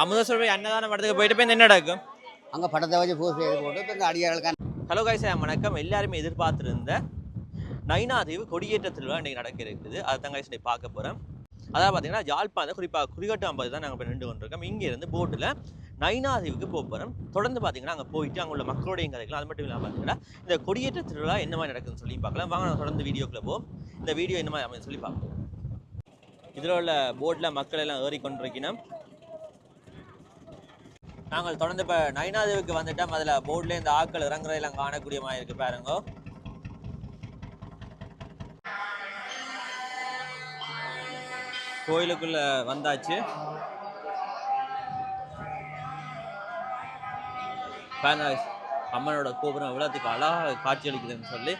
அமுதசுரபி அன்னதான படத்துக்கு போயிட்டு போய் என்ன நடக்கும் அங்கே படத்தை வச்சு பூசி இது போட்டு இப்போ அடியாளுக்கான ஹலோ கைஸ் வணக்கம். எல்லாருமே எதிர்பார்த்துருந்த நைனாதீவு கொடியேற்ற திருவிழா இன்றைக்கி நடக்க இருக்குது. அதை தான் இன்னைக்கு பார்க்க போகிறோம் அதாவது பார்த்தீங்கன்னா யாழ்ப்பாணம் குறிப்பாக குறிகாட்டு ஐம்பது தான் நாங்கள் இப்போ நின்று கொண்டிருக்கோம். இங்கே இருந்து போட்டில் நைனாதீவுக்கு போக போகிறோம் தொடர்ந்து பார்த்தீங்கன்னா அங்கே போயிட்டு அங்கே உள்ள மக்களுடைய கதைகள் அது மட்டும் இல்லாமல் பார்த்தீங்கன்னா இந்த கொடியேற்ற திருவிழா என்ன மாதிரி நடக்குதுன்னு சொல்லி பார்க்கலாம். வாங்க தொடர்ந்து வீடியோக்குள்ள போவோம். இந்த வீடியோ என்ன மாதிரி சொல்லி பார்ப்போம். இதில் உள்ள போட்டில் மக்கள் எல்லாம் ஏறி கொண்டிருக்கணும் நாங்கள் தொடர்ந்து இப்போ நைனாதேவுக்கு வந்துட்டோம். அதில் போர்டில் இந்த ஆக்கள் இறங்குறதெல்லாம் காணக்கூடிய மாதிரி இருக்கு பாருங்க. கோயிலுக்குள்ள வந்தாச்சு. அம்மனோட கோபுரம் இவ்வளோத்துக்கு அழகாக காட்சி அளிக்குதுன்னு சொல்லி.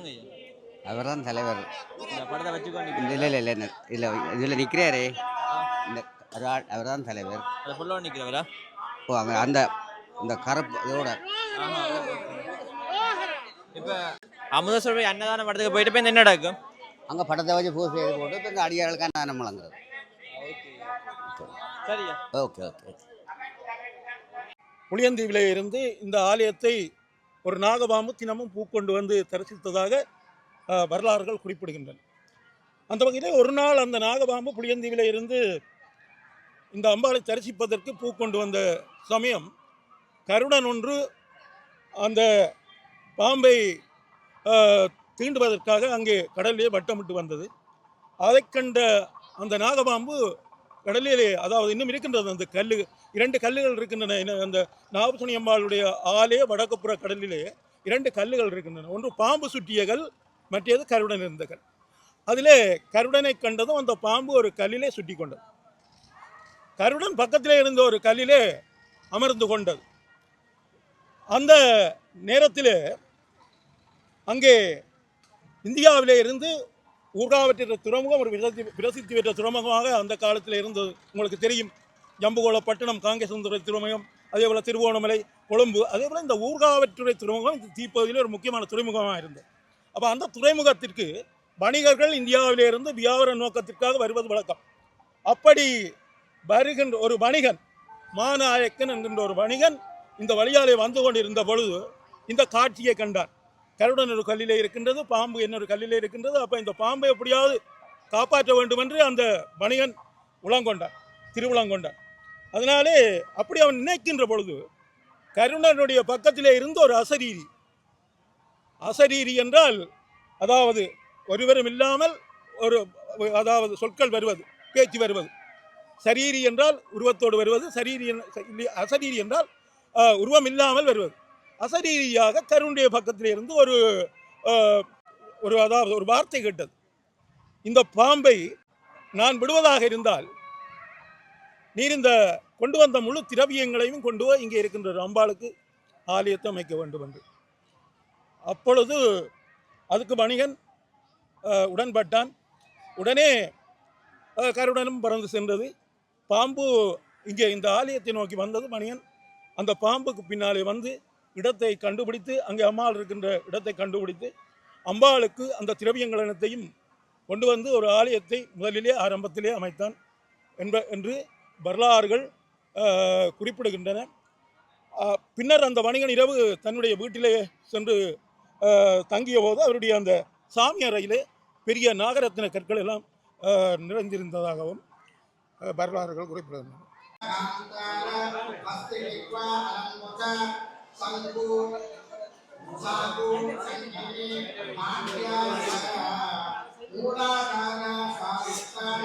சொல்லுங்க ஐயா. அவர் தான் தலைவர். இந்த படத்தை வச்சுக்கோ இல்லை இல்லை இல்லை இல்லை. இல்லை இதில் நிற்கிறாரே இந்த அவர் தான் தலைவர். அதை ஃபுல்லாக நிற்கிறவரா ஓ அங்கே அந்த இந்த கரப்பு இதோட. இப்போ அமுதசுரபி அன்னதான படத்துக்கு போயிட்டு போய் என்ன நடக்கும் அங்கே படத்தை வச்சு பூசி இது போட்டு இப்போ இந்த அடியாளுக்கான தானம் வழங்குறது. சரியா. Okay okay. புளியந்தீவிலே இருந்து இந்த ஆலயத்தை ஒரு நாகபாம்பு தினமும் பூக்கொண்டு வந்து தரிசித்ததாக வரலாறுகள் குறிப்பிடுகின்றன. அந்த வகையில் ஒரு நாள் அந்த நாகபாம்பு புளியந்தீவிலே இருந்து இந்த அம்பாளை தரிசிப்பதற்கு பூக்கொண்டு வந்த சமயம் கருடன் ஒன்று அந்த பாம்பை தீண்டுவதற்காக அங்கே கடலிலே வட்டமிட்டு வந்தது. அதைக் கண்ட அந்த நாகபாம்பு கடலிலே அதாவது இன்னும் இருக்கின்றது அந்த கல்லு இரண்டு கல்லுகள் இருக்கின்றன. அந்த நாகசுனி அம்பாளுடைய ஆலே வடக்குப்புற கடலிலே இரண்டு கல்லுகள் இருக்கின்றன. ஒன்று பாம்பு சுற்றிய கல் மற்றது கருடன் இருந்த கல். அதிலே கருடனை கண்டதும் அந்த பாம்பு ஒரு கல்லிலே சுட்டி கொண்டது. கருடன் பக்கத்திலே இருந்த ஒரு கல்லிலே அமர்ந்து கொண்டது. அந்த நேரத்திலே அங்கே இந்தியாவிலே இருந்து ஊர்காவற்ற துறைமுகம் ஒரு பிரசித்தி பிரசித்தி பெற்ற துறைமுகமாக அந்த காலத்தில் இருந்தது. உங்களுக்கு தெரியும் ஜம்புகோள பட்டணம் காங்கேசந்துறை துறைமுகம் அதே போல் திருவோணமலை கொழும்பு அதே போல் இந்த ஊர்காவற்றுறை துறைமுகம் தீப்பகுதியில் ஒரு முக்கியமான துறைமுகமாக இருந்தது. அப்போ அந்த துறைமுகத்திற்கு வணிகர்கள் இந்தியாவிலிருந்து வியாபார நோக்கத்திற்காக வருவது வழக்கம். அப்படி வருகின்ற ஒரு வணிகன் மாநாயக்கன் என்கின்ற ஒரு வணிகன் இந்த வழியாலே வந்து கொண்டிருந்த பொழுது இந்த காட்சியை கண்டார். கருடன் ஒரு கல்லிலே இருக்கின்றது பாம்பு இன்னொரு கல்லிலே இருக்கின்றது. அப்போ இந்த பாம்பை எப்படியாவது காப்பாற்ற வேண்டும் என்று அந்த வணிகன் உளங்கொண்டான் திருவுளங்கொண்டான். அதனாலே அப்படி அவன் நினைக்கின்ற பொழுது கருணனுடைய பக்கத்திலே இருந்த ஒரு அசரீரி அசரீரி என்றால் அதாவது ஒருவரும் இல்லாமல் ஒரு அதாவது சொற்கள் வருவது பேச்சு வருவது. சரீரி என்றால் உருவத்தோடு வருவது சரீரி அசரீரி என்றால் உருவம் இல்லாமல் வருவது. அசரீரியாக கருணுடைய பக்கத்தில் இருந்து ஒரு ஒரு அதாவது ஒரு வார்த்தை கேட்டது. இந்த பாம்பை நான் விடுவதாக இருந்தால் நீர் இந்த கொண்டு வந்த முழு திரவியங்களையும் கொண்டு போய் இங்கே இருக்கின்ற அம்பாளுக்கு ஆலயத்தை அமைக்க வேண்டும் என்று. அப்பொழுது அதுக்கு வணிகன் உடன்பட்டான். உடனே கருடனும் பறந்து சென்றது. பாம்பு இங்கே இந்த ஆலயத்தை நோக்கி வந்தது மணியன் அந்த பாம்புக்கு பின்னாலே வந்து இடத்தை கண்டுபிடித்து அங்கே அம்பாள் இருக்கின்ற இடத்தை கண்டுபிடித்து அம்பாளுக்கு அந்த திரவியங்கலனத்தையும் கொண்டு வந்து ஒரு ஆலயத்தை முதலிலே ஆரம்பத்திலே அமைத்தான் என்ப என்று வரலாறுகள் குறிப்பிடுகின்றன. பின்னர் அந்த வணிகன் இரவு தன்னுடைய வீட்டிலே சென்று தங்கிய போது அவருடைய அந்த சாமி அறையிலே பெரிய நாகரத்தின கற்கள் எல்லாம் நிறைந்திருந்ததாகவும் வரலாறுகள் குறிப்பிடுகின்றன. సంకు సాకు సంకీ మాండ్యాయ మూలాధార సాధిస్తాన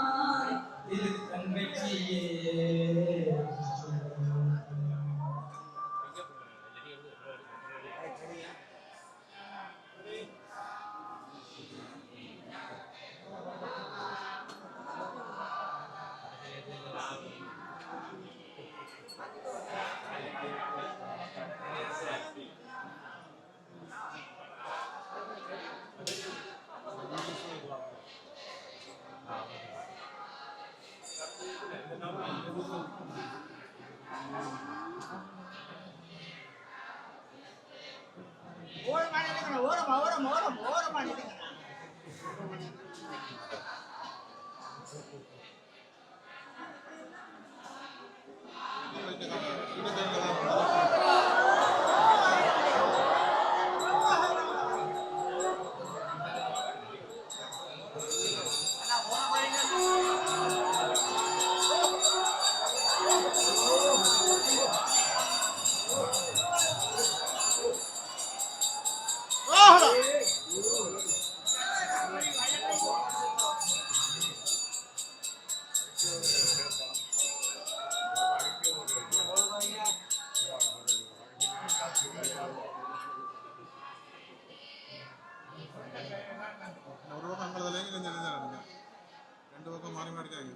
ஓரமா நில்லுங்கண்ணா, ஓரமா ஓரமா ஓரமா ஓரமா நில்லுங்கண்ணா. Marganha.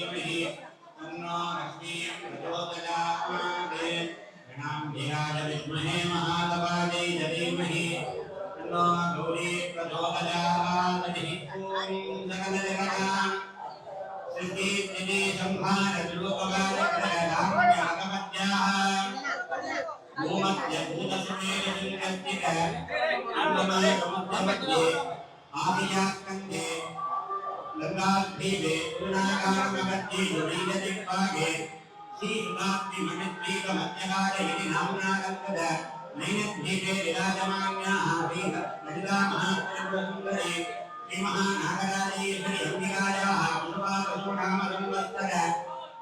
ब्रह्मपत्नी आदियास्कन्धे गङ्गाग्रीवे गुणाकारमगत्ये नैनदिग्भागे श्रीगुणाग्निमणित्रीकमध्यकाले इति नाम्ना कल्पत नैनद्वीपे विराजमान्याः श्रीललितामहात्रिपुरसुन्दरे श्रीमहानागराजेश्वरि अम्बिकायाः पूर्वाकसुरामसंवत्तर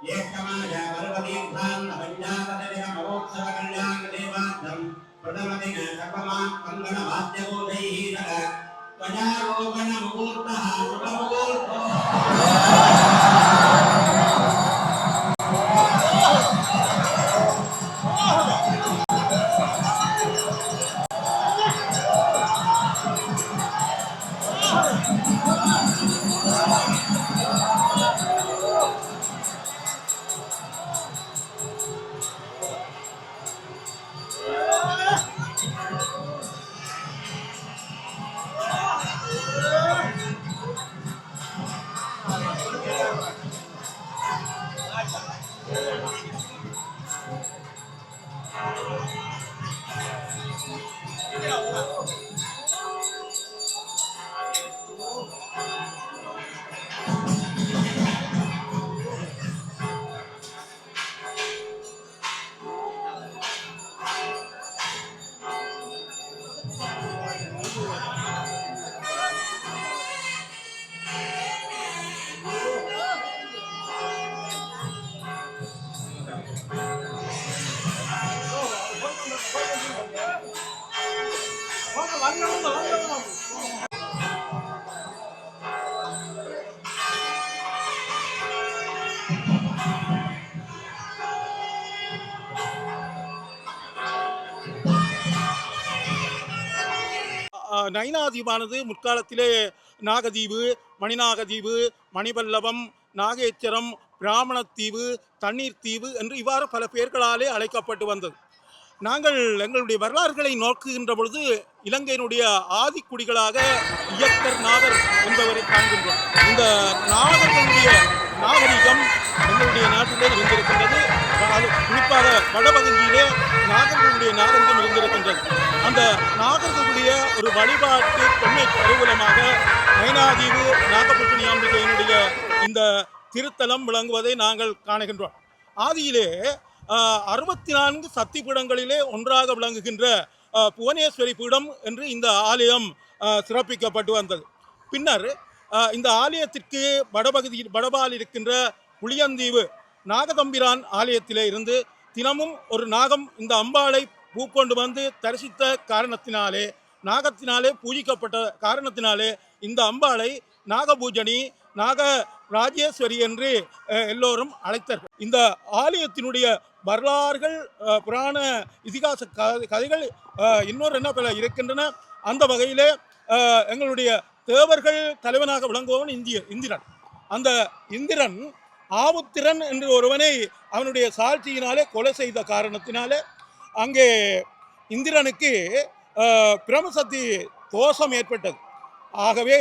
ज्येष्ठमाय पर्वतीर्थान्न पञ्चाशतदिनमहोत्सवकल्याणदेवार्थम् ప్రథమదిన సర్వమాన్ వందన వాద్యబోధైరగ ప్రజారోపణ ముహూర్త శుభముహూర్త ஆஹ் நைனாதீபானது முற்காலத்திலே நாகதீவு மணிநாகதீவு மணிபல்லவம் நாகேச்சரம் பிராமணத்தீவு தண்ணீர் தீவு என்று இவ்வாறு பல பெயர்களாலே அழைக்கப்பட்டு வந்தது. நாங்கள் எங்களுடைய வரலாறுகளை நோக்குகின்ற பொழுது இலங்கையினுடைய ஆதிக்குடிகளாக இயக்கர் நாகர் என்பவரை காண்கின்றோம். இந்த நாகர்களுடைய நாகரிகம் எங்களுடைய நாட்டிலே இருந்திருக்கின்றது. குறிப்பாக வடபகுதியிலே நாகர்களுடைய நாகரிகம் இருந்திருக்கின்றது. அந்த நாகர்களுடைய ஒரு வழிபாட்டு தொன்மை கருவூலமாக நயனாதீவு நாகபூஷணி அம்பிகையினுடைய இந்த திருத்தலம் விளங்குவதை நாங்கள் காணுகின்றோம். ஆதியிலே அறுபத்தி நான்கு சக்தி பீடங்களிலே ஒன்றாக விளங்குகின்ற புவனேஸ்வரி பீடம் என்று இந்த ஆலயம் சிறப்பிக்கப்பட்டு வந்தது. பின்னர் இந்த ஆலயத்திற்கு வடபகுதியில் வடபால் இருக்கின்ற புளியந்தீவு நாகதம்பிரான் ஆலயத்திலே இருந்து தினமும் ஒரு நாகம் இந்த அம்பாளை பூக்கொண்டு வந்து தரிசித்த காரணத்தினாலே நாகத்தினாலே பூஜிக்கப்பட்ட காரணத்தினாலே இந்த அம்பாளை நாகபூஜனி நாக ராஜேஸ்வரி என்று எல்லோரும் அழைத்தார்கள். இந்த ஆலயத்தினுடைய வரலாறுகள் புராண இதிகாச கதைகள் இன்னொரு என்ன பல இருக்கின்றன அந்த வகையிலே எங்களுடைய தேவர்கள் தலைவனாக விளங்குபவன் இந்திய இந்திரன். அந்த இந்திரன் ஆவுத்திரன் என்று ஒருவனை அவனுடைய சாட்சியினாலே கொலை செய்த காரணத்தினாலே அங்கே இந்திரனுக்கு பிரமசக்தி தோஷம் ஏற்பட்டது. ஆகவே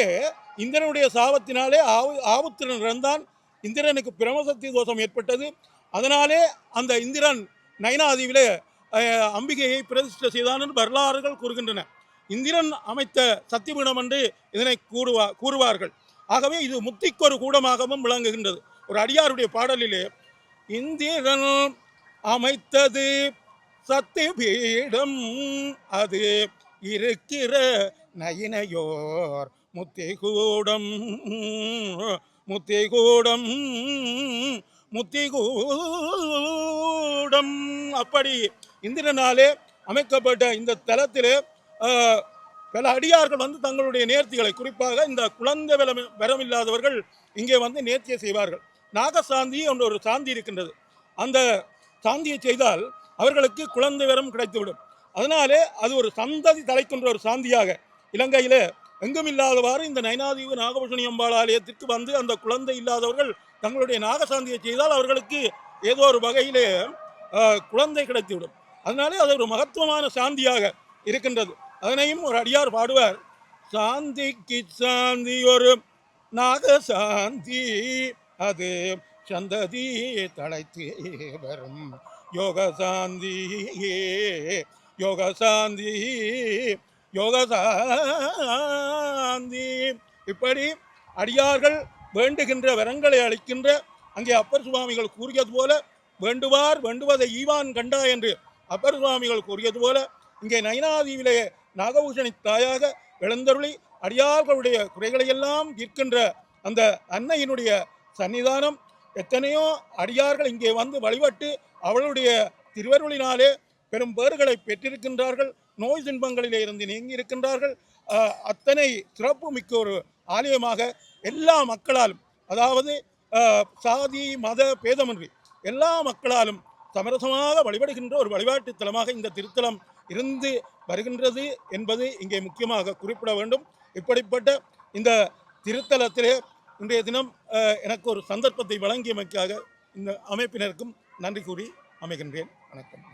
இந்திரனுடைய சாபத்தினாலே ஆவு ஆவுத்திரன் இறந்தான். இந்திரனுக்கு பிரமசக்தி தோஷம் ஏற்பட்டது. அதனாலே அந்த இந்திரன் நயனாதீவிலே அம்பிகையை பிரதிஷ்டை செய்தான் என்று வரலாறுகள் கூறுகின்றன. இந்திரன் அமைத்த சத்தியபீடம் என்று இதனை கூறுவா கூறுவார்கள். ஆகவே இது முத்திக்கொரு கூடமாகவும் விளங்குகின்றது. ஒரு அடியாருடைய பாடலிலே இந்திரன் அமைத்தது சத்தியபீடம் அது இருக்கிற நயினையோர் முத்திகூடம் முத்திகூடம் முத்திகூடம். அப்படி இந்திரனாலே அமைக்கப்பட்ட இந்த தலத்திலே பல அடியார்கள் வந்து தங்களுடைய நேர்த்திகளை குறிப்பாக இந்த குழந்தை வரம் வரமில்லாதவர்கள் இங்கே வந்து நேர்த்தியை செய்வார்கள். நாகசாந்தி என்ற ஒரு சாந்தி இருக்கின்றது. அந்த சாந்தியை செய்தால் அவர்களுக்கு குழந்தை வரம் கிடைத்துவிடும். அதனாலே அது ஒரு சந்ததி தலைக்கின்ற ஒரு சாந்தியாக. இலங்கையில் எங்கும் இல்லாதவாறு இந்த நயனாதீவு நாகபூஷணி அம்பாள் ஆலயத்திற்கு வந்து அந்த குழந்தை இல்லாதவர்கள் தங்களுடைய நாகசாந்தியை செய்தால் அவர்களுக்கு ஏதோ ஒரு வகையிலே குழந்தை கிடைத்துவிடும். அதனாலே அது ஒரு மகத்துவமான சாந்தியாக இருக்கின்றது. அதனையும் ஒரு அடியார் பாடுவார். சாந்திக்கு சாந்தி ஒரு நாகசாந்தி அது சந்ததி தழைத்து வரும் யோகசாந்தி யோகசாந்தி. யோகசாந்தி இப்படி அடியார்கள் வேண்டுகின்ற வரங்களை அளிக்கின்ற அங்கே அப்பர் சுவாமிகள் கூறியது போல வேண்டுவார் வேண்டுவதை ஈவான் கண்டா என்று அப்பர் சுவாமிகள் கூறியது போல இங்கே நயனாதீவிலே நாகபூஷணி தாயாக எழுந்தருளி அடியார்களுடைய குறைகளையெல்லாம் தீர்க்கின்ற அந்த அன்னையினுடைய சன்னிதானம் எத்தனையோ அடியார்கள் இங்கே வந்து வழிபட்டு அவளுடைய திருவருளினாலே பெரும் பேறுகளை பெற்றிருக்கின்றார்கள். நோய் துன்பங்களிலே இருந்து நீங்கி இருக்கின்றார்கள் அத்தனை சிறப்பு மிக்க ஒரு ஆலயமாக எல்லா மக்களாலும் அதாவது சாதி மத பேதமின்றி எல்லா மக்களாலும் சமரசமாக வழிபடுகின்ற ஒரு வழிபாட்டு தலமாக இந்த திருத்தலம் இருந்து வருகின்றது என்பது இங்கே முக்கியமாக குறிப்பிட வேண்டும். இப்படிப்பட்ட இந்த திருத்தலத்திலே இன்றைய தினம் எனக்கு ஒரு சந்தர்ப்பத்தை வழங்கியமைக்காக இந்த அமைப்பினருக்கும் நன்றி கூறி அமைகின்றேன். வணக்கம்.